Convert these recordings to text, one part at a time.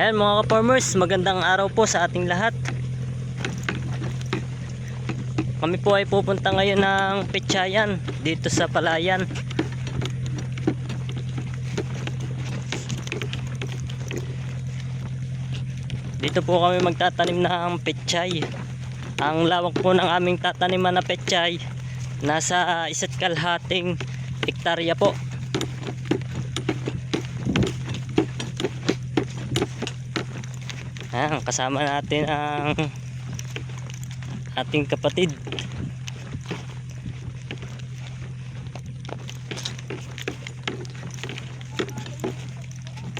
Ayan mga ka-farmers, magandang araw po sa ating lahat. Kami po ay pupunta ngayon ng Petsayan dito sa Palayan. Dito po kami magtatanim ng pechay. Ang lawak po ng aming tataniman na pechay nasa isa't kalhating hektarya po. Ayan, kasama natin ang ating kapatid.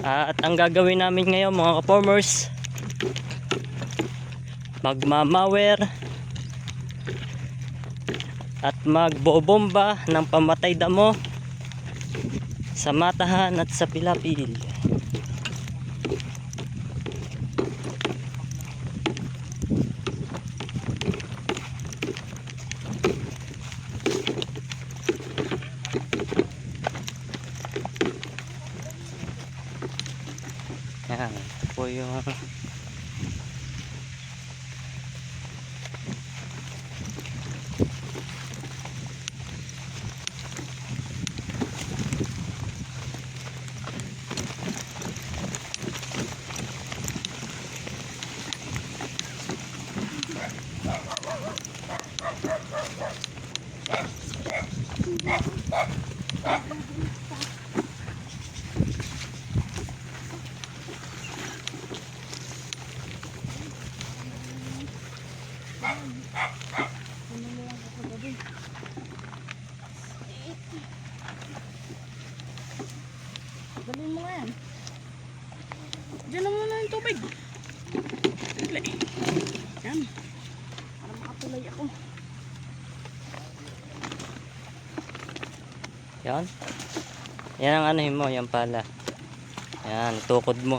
At ang gagawin namin ngayon mga ka-farmers, magmamawer at magbobomba ng pamatay damo sa matahan at sa pilapil. Ah! Dali mo nga yan. Diyan na muna yung tubig. Dali. Yan. Para makatulay ako. Yan. Yan ang anuhin mo, yan pala. Yan, tukod mo.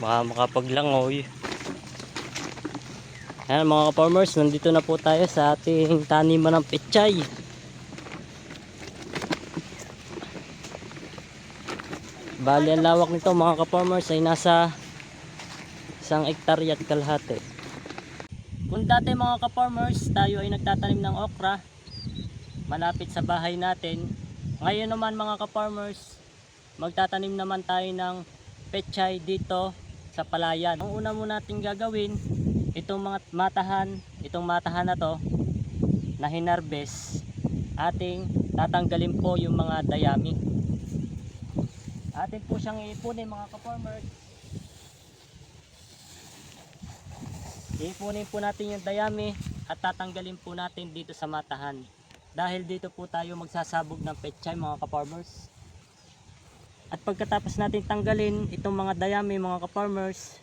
Baka makapaglangoy. Yan mga ka-farmers, nandito na po tayo sa ating taniman ng pechay. Bali ang lawak nito mga ka-farmers ay nasa isang hektarya at kalahati. Kung dati mga ka-farmers tayo ay nagtatanim ng okra malapit sa bahay natin. Ngayon naman mga ka-farmers magtatanim naman tayo ng pechay dito sa palayan. Ang una muna natin gagawin itong mga matahan, itong matahan na to na hinarvest ating tatanggalin po yung mga dayami. Atin po siyang iipunin mga ka-farmers. Iipunin po natin yung dayami at tatanggalin po natin dito sa matahan. Dahil dito po tayo magsasabog ng pechay mga ka-farmers at pagkatapos natin tanggalin itong mga dayami mga ka-farmers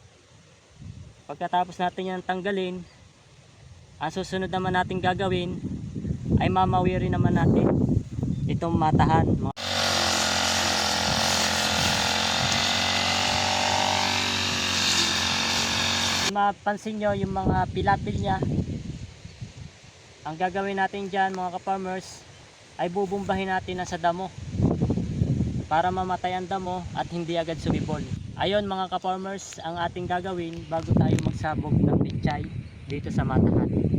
pagkatapos natin yan tanggalin ang susunod naman natin gagawin ay mamawirin naman natin itong matahan. Mga mapansin nyo yung mga pilapil niya. Ang gagawin natin dyan mga ka-farmers ay bubumbahin natin na sa damo para mamatay ang damo at hindi agad sumibol. Ayon mga ka-farmers ang ating gagawin bago tayo magsabog ng pichay dito sa matahan